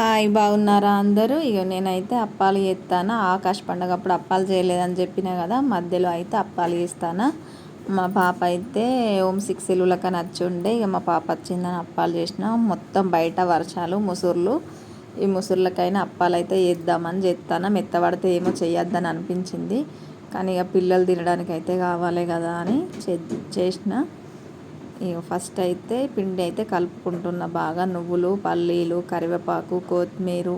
Hi బాగున్నారా అందరూ? ఇక నేనైతే అప్పాలు చేస్తాను. ఆకాశ పండగ అప్పుడు అప్పాలు చేయలేదని చెప్పిన కదా మధ్యలో అయితే అప్పాలు చేస్తాను. మా పాప అయితే ఓం సిక్స్ ఎలులక నచ్చి ఉండే ఇక మా పాప వచ్చిందని అప్పాలు చేసిన. మొత్తం బయట వర్షాలు ముసుర్లు. ఈ ముసుర్లకైనా అప్పాలు అయితే చేద్దామని చేస్తాను. మెత్తబడితే ఏమో చేయొద్దని అనిపించింది. కానీ ఇక పిల్లలు తినడానికి అయితే కావాలి కదా అని చేసిన. ఇక ఫస్ట్ అయితే పిండి అయితే కలుపుకుంటున్న. బాగా నువ్వులు పల్లీలు కరివేపాకు కొత్తిమీర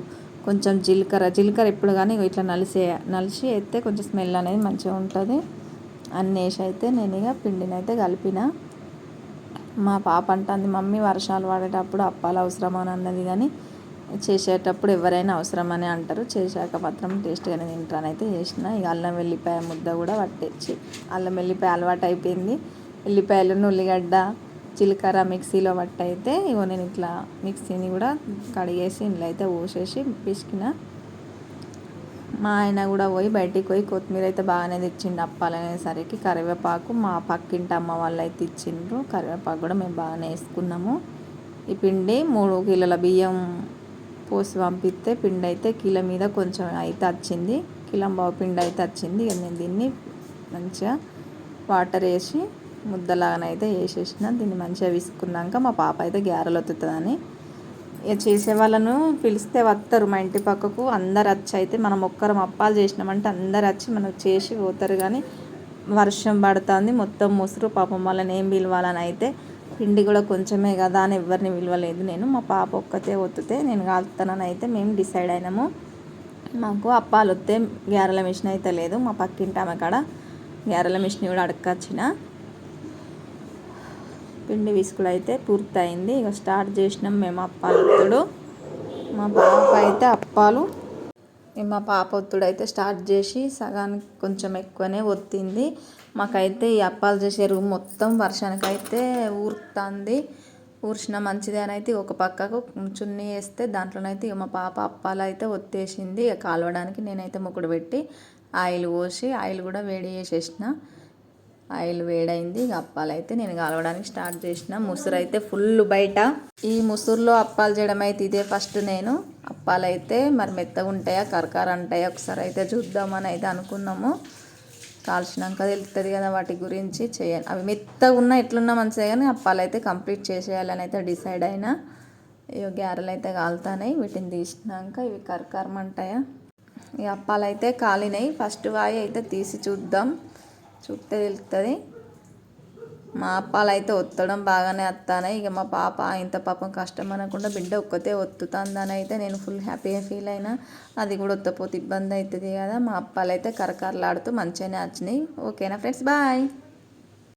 కొంచెం జీలకర్ర. జీలకర్ర ఎప్పుడు కానీ ఇట్లా నలిసే నలిసి అయితే కొంచెం స్మెల్ అనేది మంచిగా ఉంటుంది. అన్ని వేసి అయితే నేను ఇక పిండిని అయితే కలిపిన. మా పాప అంటుంది మమ్మీ వర్షాలు పడేటప్పుడు అప్పాలు అవసరం అని అన్నది కానీ చేసేటప్పుడు ఎవరైనా అవసరమని అంటారు. చేశాక మాత్రం టేస్ట్గానే తింటానైతే చేసిన. ఇక అల్లం వెల్లిపాయ ముద్ద కూడా పట్టేసి అల్లం వెల్లిపాయ అలవాటు అయిపోయింది. ఉల్లిపాయలు ఉల్లిగడ్డ జీలకర్ర మిక్సీలో పట్టయితే ఇవో నేను ఇట్లా మిక్సీని కూడా కడిగేసి ఇంట్లో అయితే పోసేసి పిసికిన. మా ఆయన కూడా పోయి బయటికి పోయి కొత్తిమీర అయితే బాగానే తెచ్చిండు అప్పాలనేసరికి కరివేపాకు మా పక్కింటి అమ్మ వాళ్ళు అయితే ఇచ్చిండ్రు. కరివేపాకు కూడా మేము బాగానే వేసుకున్నాము. ఈ పిండి మూడు కిలోల బియ్యం పోసి పంపిస్తే పిండి అయితే కిలో మీద కొంచెం అయితే వచ్చింది. కిలో బావు పిండి అయితే వచ్చింది. నేను దీన్ని మంచిగా వాటర్ వేసి ముద్దలాగానైతే వేసేసిన. దీన్ని మంచిగా విసుకున్నాక మా పాప అయితే గ్యారెలు వత్తుందని ఇక చేసే వాళ్ళను పిలిస్తే వస్తారు మా ఇంటి పక్కకు. అందరు వచ్చి అయితే మనం ఒక్కరం అప్పాలు చేసినామంటే అందరు వచ్చి మనం చేసి పోతారు కానీ వర్షం పడుతుంది. మొత్తం ముసురు పాపం వాళ్ళని ఏం పిలవాలని అయితే పిండి కూడా కొంచెమే కదా అని ఎవరిని విలువలేదు నేను. మా పాప ఒక్కతే ఒత్తితే నేను కాలుతానని అయితే మేము డిసైడ్ అయినాము. మాకు అప్పాలు వస్తే గ్యారెల మిషన్ అయితే లేదు. మా పక్కింటి ఆమె కాడ గ్యారెల మిషన్ కూడా అడగచ్చిన పిండి విసుకులు అయితే పూర్తయింది. ఇక స్టార్ట్ చేసినాం మేము అప్పాలు ఒత్తుడు మా పాప అయితే అప్పాలు మా పాప ఒత్తుడు అయితే స్టార్ట్ చేసి సగానికి కొంచెం ఎక్కువనే ఒత్తింది. మాకైతే ఈ అప్పాలు చేసే రూమ్ మొత్తం వర్షానికి అయితే ఊరుతుంది. ఊర్చిన మంచిది అని అయితే ఒక పక్కకు చున్నీ వేస్తే దాంట్లోనైతే ఇక మా పాప అప్పాలు అయితే ఒత్తేసింది. ఇక కాలవడానికి నేనైతే ముక్కుడు పెట్టి ఆయిల్ పోసి ఆయిల్ కూడా వేడి చేసేసిన. ఆయిల్ వేడైంది ఇక అప్పాలు అయితే నేను కలవడానికి స్టార్ట్ చేసిన. ముసురు అయితే ఫుల్ బయట. ఈ ముసురులో అప్పాలు చేయడం అయితే ఇదే ఫస్ట్ నేను. అప్పాలు అయితే మరి మెత్తగా ఉంటాయా కరకార ఉంటాయా ఒకసారి అయితే చూద్దామని అయితే అనుకున్నాము. కాల్చినాక తెలుస్తుంది కదా వాటి గురించి చేయాలి అవి మెత్తగా ఉన్నా ఎట్లున్నా మంచిగా కానీ అప్పాలు అయితే కంప్లీట్ చేసేయాలని అయితే డిసైడ్ అయినా. ఇవి గ్యారెలు అయితే కాలుతాయి వీటిని తీసినాక ఇవి కరకరమంటాయా ఈ అప్పాలు అయితే కాలినాయి. ఫస్ట్ వాయి అయితే తీసి చూద్దాం. చూస్తే తెలుస్తుంది మా అప్పాలు అయితే ఒత్తడం బాగానే వస్తానే ఇక మా పాప ఇంత పాపం కష్టం అనకుండా బిడ్డ ఒక్కతే ఒత్తుతుందని అయితే నేను ఫుల్ హ్యాపీగా ఫీల్ అయినా అది కూడా ఒత్తపోతే ఇబ్బంది అవుతుంది కదా. మా అప్పాలు అయితే కరకరలాడుతూ మంచిగానే వచ్చినాయి. ఓకేనా ఫ్రెండ్స్? బాయ్.